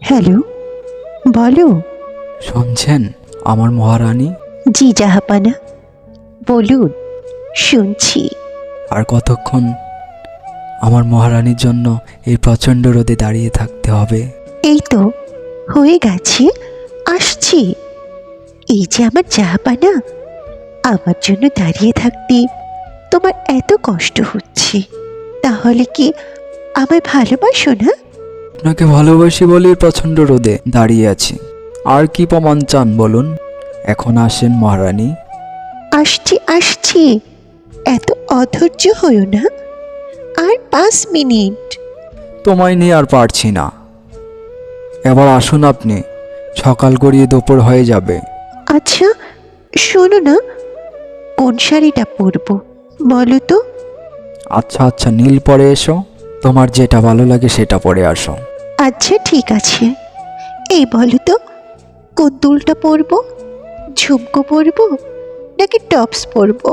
Hello বলো। শুনছেন আমার মহারানী? জি জাহাপানা। বলুন শুনছি। আর কতক্ষণ আমার মহারানীর জন্য এই প্রচণ্ড রোদে দাঁড়িয়ে থাকতে হবে? এই তো হয়ে গেছে আসছি। এই যে আমার জাহাপানা আমার জন্য দাঁড়িয়ে থাকতে তোমার এত কষ্ট হচ্ছে। তাহলে কি আমায় ভালোবাসো না? আপনাকে ভালোবাসি বলে প্রচণ্ড রোদে দাঁড়িয়ে আছি। আর কি প্রমাণ চান বলুন? এখন আসেন মহারানী। আসছি আসছি। এত অধৈর্য হয়েও না। আর পাঁচ মিনিট। তোমায় নিয়ে আর পারছি না। এবার আসুন আপনি। সকাল গড়িয়ে দুপুর হয়ে যাবে। আচ্ছা শোনো না। কোন শাড়িটা পরবো? বলো তো। আচ্ছা আচ্ছা নীল পরে এসো। তোমার যেটা ভালো লাগে সেটা পরে আসো। আচ্ছা ঠিক আছে। এই বলো তো কোন দুলটা পরবো ঝুমকো পরবো নাকি টপস পরবো?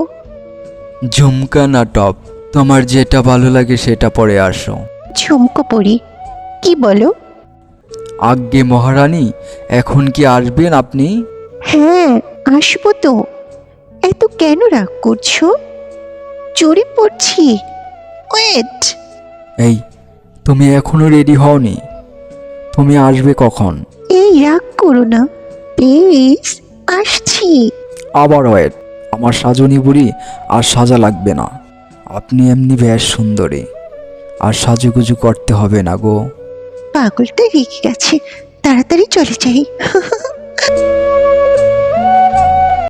ঝুমকা না টপ তোমার যেটা ভালো লাগে সেটা পরে আসো। ঝুমকো পরি কি বলো? আজ্ঞে মহারানী এখন কি আসবেন আপনি? হ্যাঁ আসব তো। এত কেন রাগ করছ? চড়ে পড়ছি ওয়েট! এই তুমি এখনও রেডি হওনি। তুমি আসবে কখন? এই রাগ করো না প্লিজ আসছি। আবার ওয়েট আমার সাজনী বুড়ি আর সাজা লাগবে না। আপনি এমনি বেশ সুন্দরী আর সাজুগুজু করতে হবে না গো। পাগলটা রেগে গেছে তাড়াতাড়ি চলে যাই।